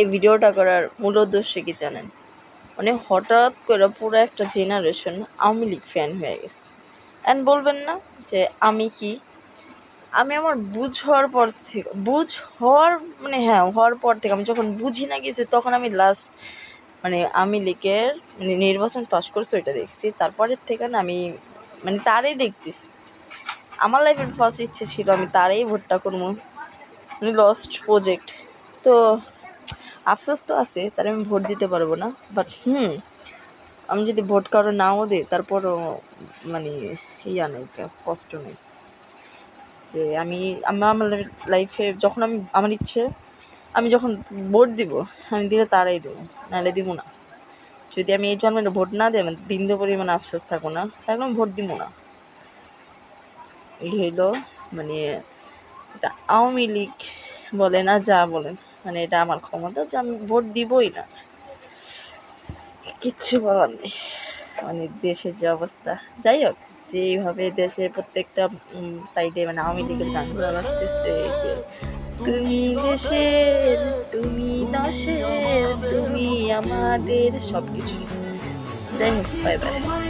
এই ভিডিওটা করার মূল উদ্দেশ্য কি জানেন? মানে হঠাৎ করে পুরো একটা জেনারেশন আওয়ামী লীগ ফ্যান হয়ে গেছে। অ্যান্ড বলবেন না যে আমি কি? আমি আমার বুঝ হওয়ার পর থেকে, বুঝ হওয়ার মানে হ্যাঁ হওয়ার পর থেকে আমি যখন বুঝি না গেছি তখন আমি লাস্ট মানে আমি লীগের মানে নির্বাচন পাস করছি, ওইটা দেখছি। তারপরের থেকে না আমি মানে তারই দেখতেছি। আমার লাইফের ফার্স্ট ইচ্ছে ছিল আমি তারই ভোটটা করব। মানে লস্ট প্রজেক্ট তো আফসোস তো আছে, তার আমি ভোট দিতে পারব না। বাট হুম, আমি যদি ভোট কারও নাও দিই, তারপরও মানে ইয়া নেই, কষ্ট নেই। যে আমি আমার আমার লাইফে যখন আমি, আমার ইচ্ছে, আমি যখন ভোট দিব, আমি দিলে তারাই দেবো, নাহলে দিব না। যদি আমি এই জন্মের ভোট না দিই আমার বিন্দু পরিমাণে আফসোস থাকব না তাহলে আমি ভোট দিব না। এই হইল মানে এটা আওয়ামী লীগ বলে না যা বলেন মানে এটা আমার ক্ষমতা যে আমি ভোট দিবই না। কিচ্ছু বলার নেই। মানে দেশের যে অবস্থা। যাই হোক যেভাবে দেশের প্রত্যেকটা সাইডে মানে আওয়ামী লীগের গানগুলো বাজতেছে যে, তুমি দেশের, তুমি দশের তুমি আমাদের সব কিছু যাই হোক বাই বাই